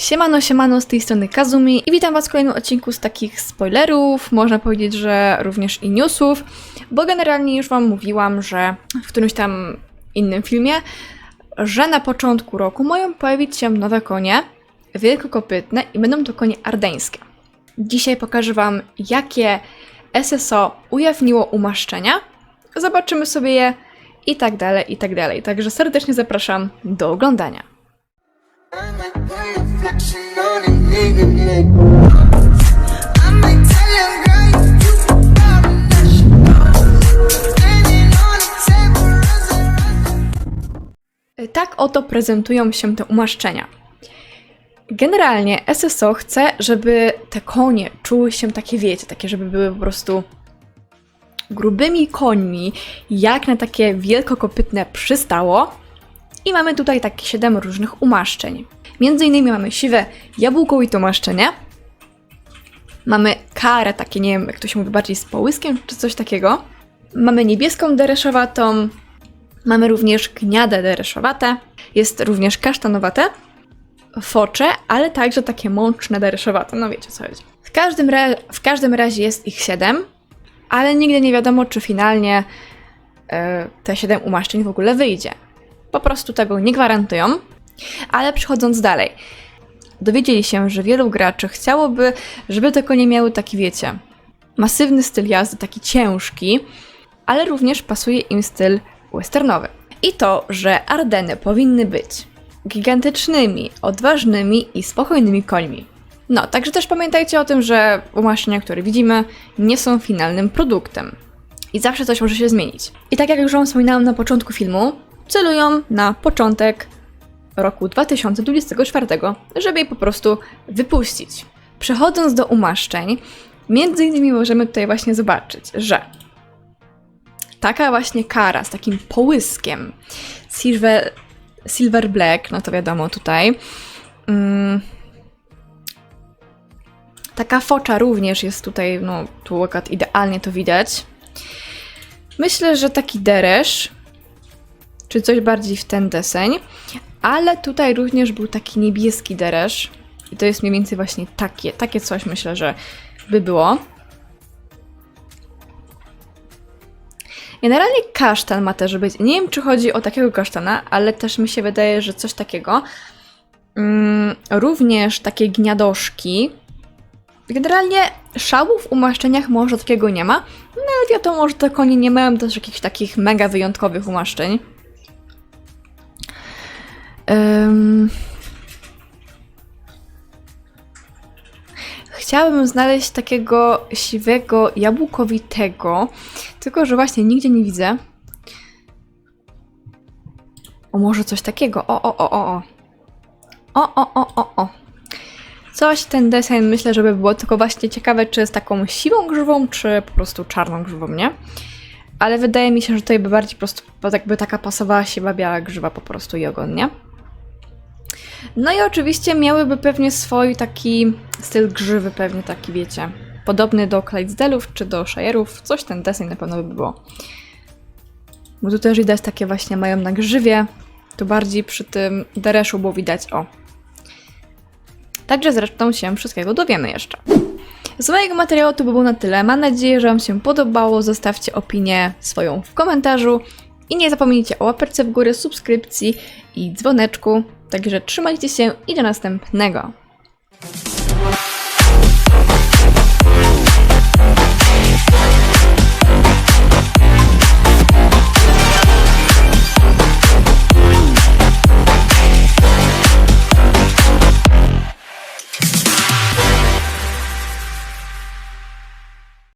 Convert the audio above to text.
Siemano, siemano, z tej strony Kazumi i witam Was w kolejnym odcinku z takich spoilerów, można powiedzieć, że również i newsów, bo generalnie już Wam mówiłam, że w którymś tam innym filmie, że na początku roku mają pojawić się nowe konie, wielkokopytne i będą to konie ardeńskie. Dzisiaj pokażę Wam, jakie SSO ujawniło umaszczenia, zobaczymy sobie je i tak dalej, i tak dalej. Także serdecznie zapraszam do oglądania. Tak oto prezentują się te umaszczenia. Generalnie SSO chce, żeby te konie czuły się takie, wiecie, takie, żeby były po prostu grubymi końmi, jak na takie wielkokopytne przystało. I mamy tutaj takie 7 różnych umaszczeń. Między innymi mamy siwe jabłkowite umaszczenie. Mamy karę, takie nie wiem, jak to się mówi, bardziej z połyskiem, czy coś takiego. Mamy niebieską dereszowatą, Mamy również gniade dereszowate, jest również kasztanowate, focze, ale także takie mączne dereszowate, no wiecie co chodzi. W każdym, w każdym razie jest ich 7, ale nigdy nie wiadomo, czy finalnie e, te 7 umaszczeń w ogóle wyjdzie. Po prostu tego nie gwarantują. Ale przechodząc dalej, dowiedzieli się, że wielu graczy chciałoby, żeby te konie miały taki, wiecie, masywny styl jazdy, taki ciężki, ale również pasuje im styl westernowy. I to, że Ardeny powinny być gigantycznymi, odważnymi i spokojnymi końmi. No, także też pamiętajcie o tym, że umaszczenia, które widzimy, nie są finalnym produktem. I zawsze coś może się zmienić. I tak jak już Wam wspominałam na początku filmu, celują na początek roku 2024, żeby je po prostu wypuścić. Przechodząc do umaszczeń, między innymi możemy tutaj właśnie zobaczyć, że taka właśnie kara z takim połyskiem Silver, Silver Black, no to wiadomo tutaj. Mm. Taka focza również jest tutaj, no tu akurat idealnie to widać. Myślę, że taki deresz, czy coś bardziej w ten deseń, ale tutaj również był taki niebieski deresz. I to jest mniej więcej właśnie takie, takie coś myślę, że by było. Generalnie kasztan ma też być. Nie wiem, czy chodzi o takiego kasztana, ale też mi się wydaje, że coś takiego. Mm, również takie gniadoszki. Generalnie szału w umaszczeniach może takiego nie ma, no ale wiadomo, że te konie nie mają też jakichś takich mega wyjątkowych umaszczeń. Ym... Chciałabym znaleźć takiego siwego, jabłkowitego, tylko że właśnie nigdzie nie widzę. O, może coś takiego. O, o, o, o, o. O, o, o, o, o. Coś ten deseń myślę, żeby było, tylko właśnie ciekawe, czy z taką siwą grzywą, czy po prostu czarną grzywą, nie? Ale wydaje mi się, że tutaj by bardziej po prostu jakby taka pasowała siwa biała grzywa po prostu i ogon, nie? No i oczywiście miałyby pewnie swój taki styl grzywy, pewnie taki, wiecie, podobny do Clydesdale'ów czy do Shire'ów, coś ten deseń na pewno by było. Bo tu też widać takie właśnie mają na grzywie, tu bardziej przy tym dereszu było widać, o. Także zresztą się wszystkiego dowiemy jeszcze. Z mojego materiału to by było na tyle. Mam nadzieję, że Wam się podobało. Zostawcie opinię swoją w komentarzu. I nie zapomnijcie o łapeczce w górę, subskrypcji i dzwoneczku. Także trzymajcie się i do następnego.